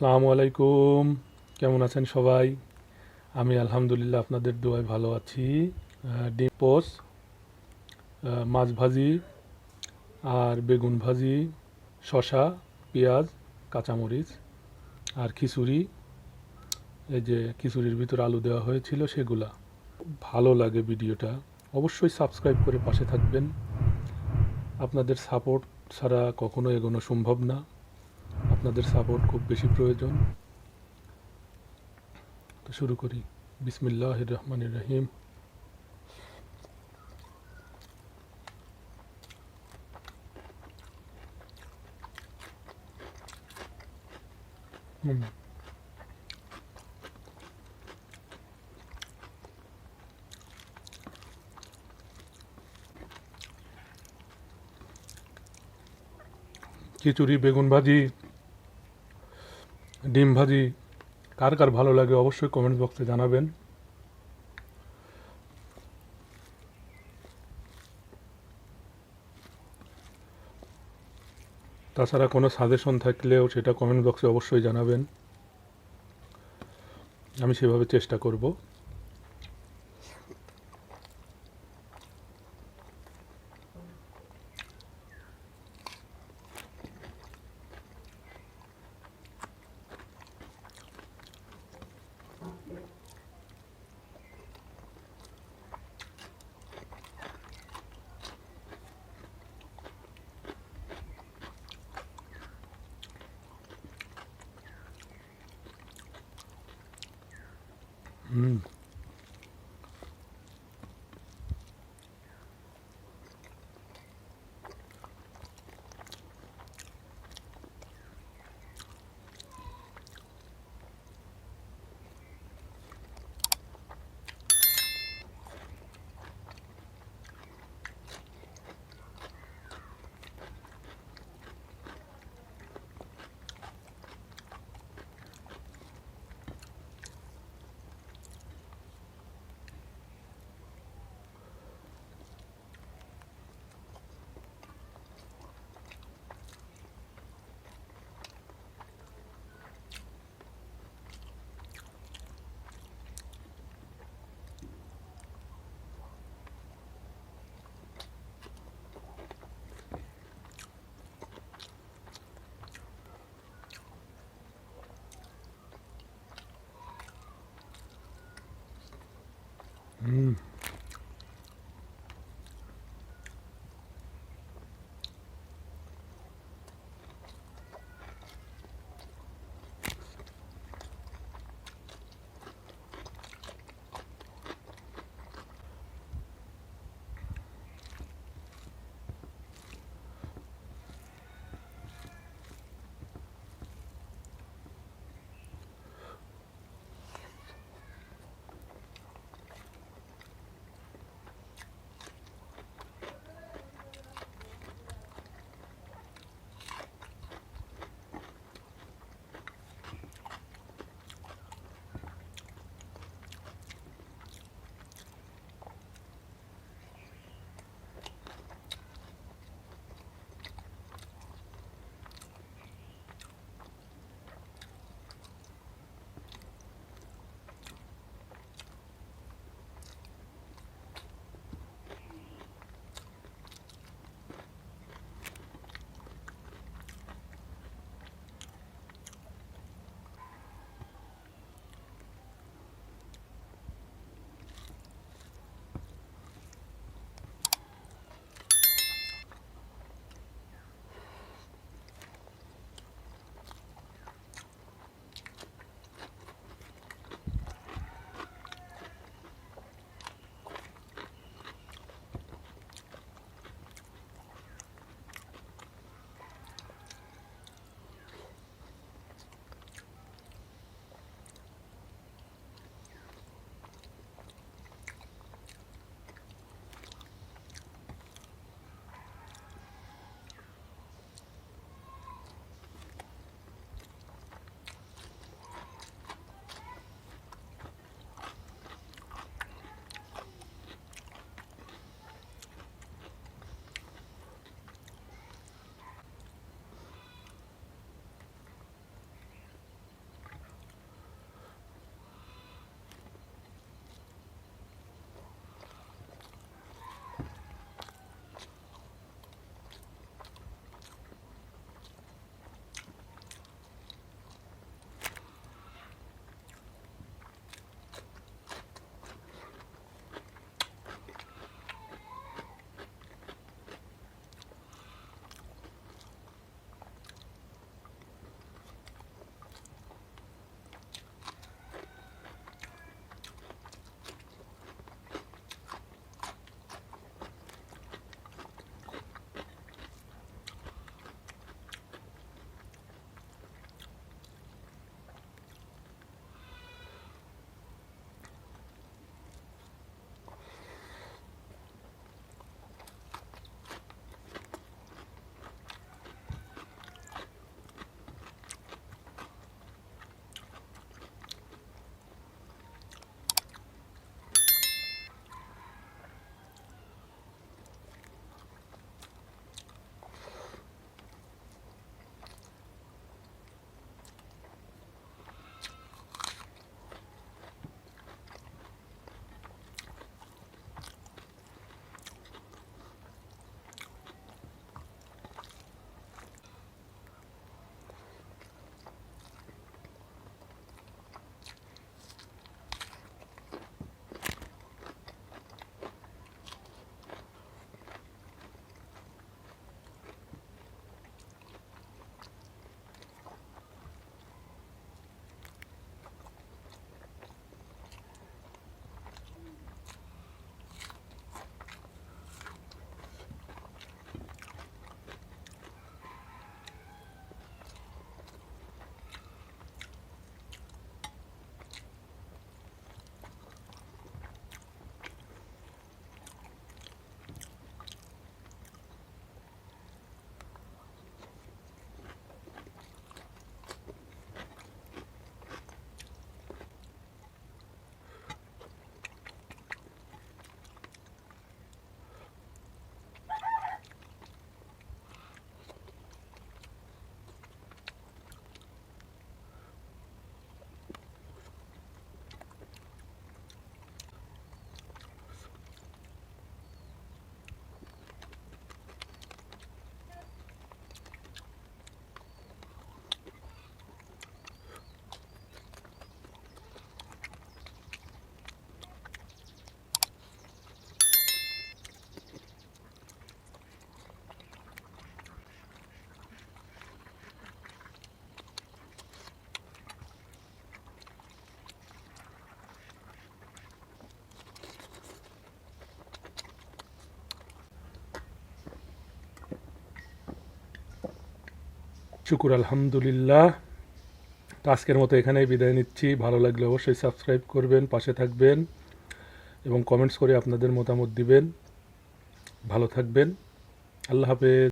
আসসালামু আলাইকুম। কেমন আছেন সবাই? আমি আলহামদুলিল্লাহ আপনাদের দোয়ায় ভালো আছি। ডিম পোস মাছ ভাজি আর বেগুন ভাজি, শসা, পেঁয়াজ, কাঁচামরিচ আর খিচুড়ি। এই যে খিচুড়ির ভিতর আলু দেওয়া হয়েছিল সেগুলা। ভালো লাগে ভিডিওটা। অবশ্যই সাবস্ক্রাইব করে পাশে থাকবেন। আপনাদের সাপোর্ট ছাড়া কখনো এগোনো সম্ভব না। আপনাদের সাপোর্ট খুব বেশি প্রয়োজন। তো শুরু করি। বিসমিল্লাহ রহমান রহিম। হুম। খিচুড়ি, বেগুন ভাজি ডিম ভাজি কার কার ভালো লাগে অবশ্যই কমেন্ট বক্সে জানাবেন। তাছাড়া কোনো সাজেশন থাকলেও সেটা কমেন্ট বক্সে অবশ্যই জানাবেন। আমি সেভাবে চেষ্টা করব। হুম শুকুর, আলহামদুলিল্লাহ। তো আজকের মতো এখানেই বিদায় নিচ্ছি। ভালো লাগলে অবশ্যই সাবস্ক্রাইব করবেন, পাশে থাকবেন এবং কমেন্টস করে আপনাদের মতামত দিবেন। ভালো থাকবেন। আল্লাহ হাফেজ।